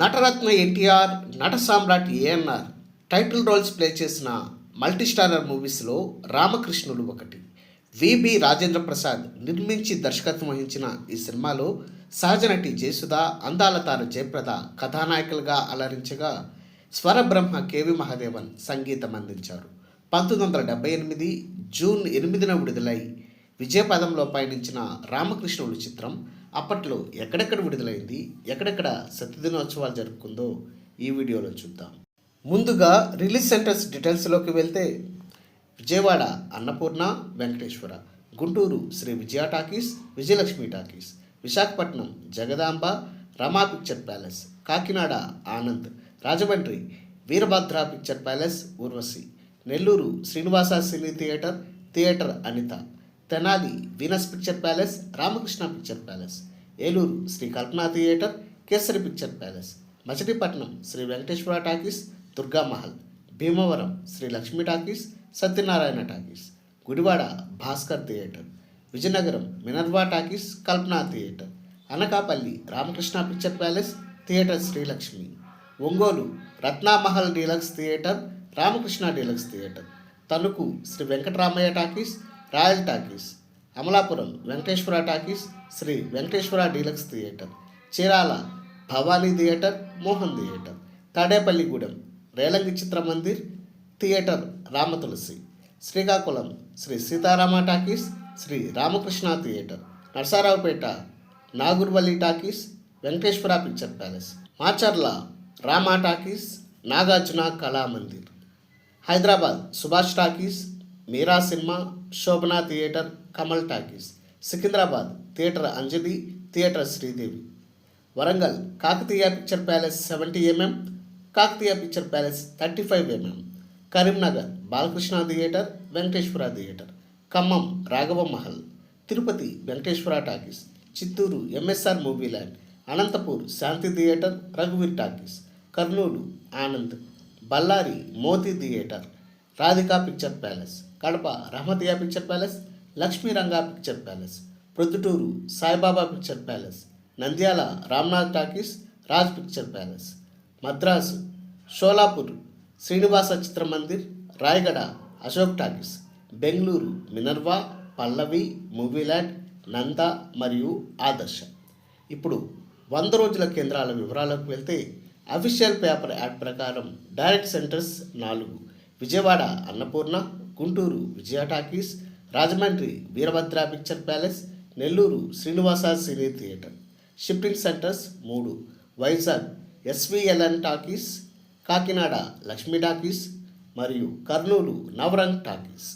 నటరత్న ఎన్టీఆర్ నట సామ్రాట్ ANR title roles play చేసిన మల్టీస్టారర్ మూవీస్లో రామకృష్ణుడు ఒకటి. విబి రాజేంద్ర ప్రసాద్ నిర్మించి దర్శకత్వం వహించిన ఈ సినిమాలో సహజనటి జయసుధ అందాల తార జయప్రద కథానాయకులుగా అలరించగా స్వరబ్రహ్మ కేవి మహాదేవన్ సంగీతం అందించారు. పంతొమ్మిది వందల డెబ్బై ఎనిమిది జూన్ ఎనిమిదిన విడుదలై విజయపదంలో పయనించిన రామకృష్ణుడు చిత్రం అప్పట్లో ఎక్కడెక్కడ విడుదలైంది ఎక్కడెక్కడ సత్యదినోత్సవాలు జరుపుకుందో ఈ వీడియోలో చూద్దాం. ముందుగా రిలీజ్ సెంటర్స్ డీటెయిల్స్లోకి వెళ్తే Vijayawada Annapurna Venkateswara Guntur Sri Vijaya talkies Vijayalakshmi talkies Visakhapatnam Jagadamba Rama picture palace Kakinada Anand Rajahmundry Veerabhadra picture palace Urvashi Nellore Srinivasa cine theatre theatre Anitha Tenali Venus picture palace Ramakrishna picture palace Eluru Sri Kalpana theatre Kesari picture palace Machilipatnam Sri Venkateswara talkies Durga Mahal Bhimavaram Sri Lakshmi talkies Satyanarayana talkies Gudivada Bhaskar theatre Vizianagaram Minerva talkies Kalpana theatre Anakapalli Ramakrishna picture palace theatre Srilakshmi Ongole Ratna Mahal deluxe theatre Ramakrishna deluxe theatre Tanuku Sri Venkataramaiah talkies royal talkies Amalapuram Venkateswara talkies Sri Venkateswara deluxe theatre Chirala Bhavani theatre Mohan theatre Tadepalligudem Relangi Chitra Mandir theatre Ramatulasi Srikakulam Sri Seetharama talkies Sri Ramakrishna theatre Narasaraopet Naguravalli talkies Venkateswara picture palace Macherla Rama talkies Nagarjuna Kalamandir Hyderabad Subhash talkies Meera cinema Shobhana theatre Kamal talkies. Secunderabad theatre Anjali theatre Sridevi. Warangal Kakatiya picture palace seventy MM Kakatiya picture palace thirty five MM. Karimnagar Balakrishna theatre Venkateswara theatre. Khammam Raghava Mahal. Tirupati Venkateswara talkies. Chittoor MSR movie land Anantapur Shanti theatre రఘువీర్ talkies. Kurnool Anand. Bellary Moti theatre. Radhika picture palace Kadapa Rahmathiya picture palace Lakshmi Ranga picture palace Proddatur Saibaba picture palace Nandyal Ramnath talkies Raj picture palace Madras Sholapur Srinivasa Chitra Mandir Rayagada Ashok talkies Bengaluru Minerva Pallavi movieland Nanda మరియు ఆదర్శ. ఇప్పుడు వంద రోజుల కేంద్రాల వివరాలకు వెళ్తే official paper ad ప్రకారం direct centres నాలుగు. Vijayawada Annapurna Guntur Vijaya talkies Rajahmundry Veerabhadra picture palace Nellore Srinivasa cine theatre shifting centres మూడు Vizag SVLN talkies Kakinada Lakshmi talkies మరియు కర్నూలు నవరంగ్ టాకీస్.